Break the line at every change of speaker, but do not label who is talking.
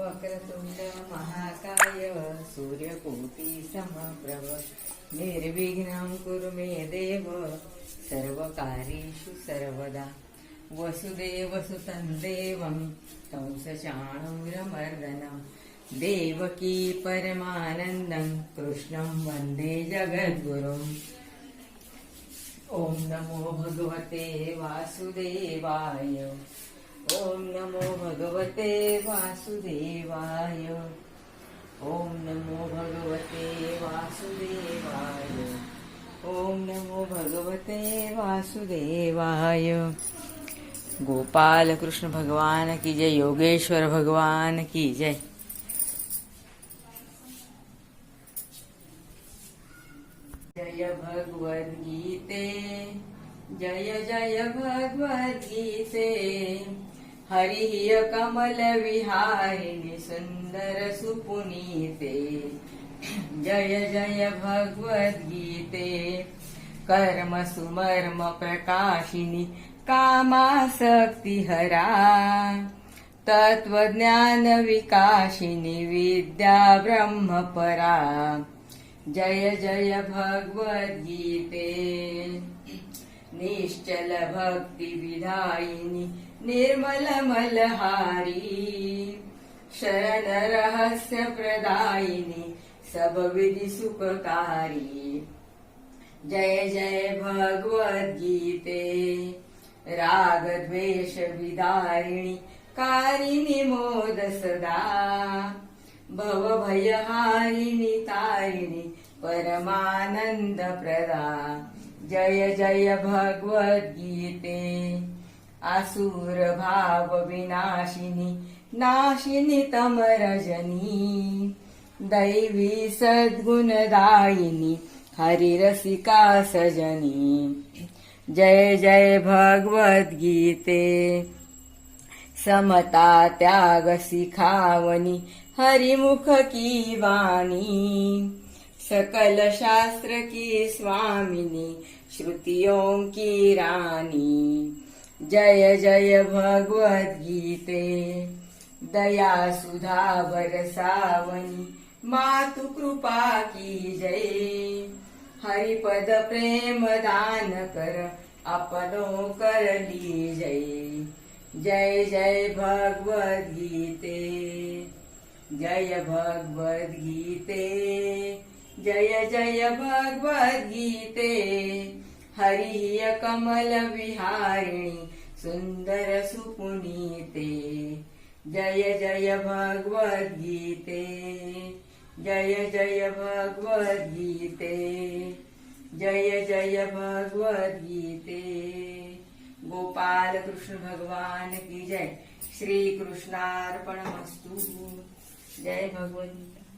वक्रतुंड महाकाय सूर्यकोटी समप्रभ निर्विघ्नं कुरु मे देव। सर्वकार्येषु सर्वदा। वसुदेवसुतं देवं। कंसचाणूरमर्दनं। देवकी परमानन्दं। कृष्णं वन्दे जगद्गुरुम्। ॐ नमो भगवते वासुदेवाय। ॐ नमो भगवते वासुदेवाय। ॐ नमो भगवते वासुदेवाय। ॐ नमो भगवते वासुदेवाय। गोपाल कृष्ण भगवान की जय योगेश्वर भगवान की जय। जय भगवद्गीते जय जय भगवद्गीते। हरिः कमलविहारिणि सुन्दर सुपुनीते। जय जय भगवद्गीते। कर्म सुमर्म प्रकाशिनि कामासक्तिहरा तत्त्वज्ञान विकाशिनि विद्या ब्रह्मपरा जय जय भगवद्गीते। निश्चल भक्ति विधायिनी निर्मल मलहारी शरण रहस्य प्रदायिनी सब विधि सुखकारी। जय जय भगवद्गीते राग द्वेष विदारिणी कारिणी मोद सदा भव तारिणी परमानंद प्रदा। जय जय भगवद्गीते आसुर भाव विनाशिनी नाशिनी तमरजनी. दैवी सद्गुणदायिनी हरिरसिका सजनी. जय जय भगवद्गीते. समता त्याग सिखावनी हरिमुख की वाणी. सकल शास्त्र की स्वामिनी श्रुतियों की रानी. जय जय भगवद्गीते दया सुधा बरसावनी मातु कृपा की जय। हरिपद प्रेम दान कर अपनो कर ली जय जय जय भगवद्गीते जय भगवद्गीते जय जय भगवद्गीते हरिय कमल विहारिणी सुंदर सुपुनीते. जय जय भगवद्गीते. जय जय भगवद्गीते. जय जय भगवद्गीते. गोपाल कृष्ण भगवान की जय. श्री कृष्णार्पण मस्तु जय भगवद्गीता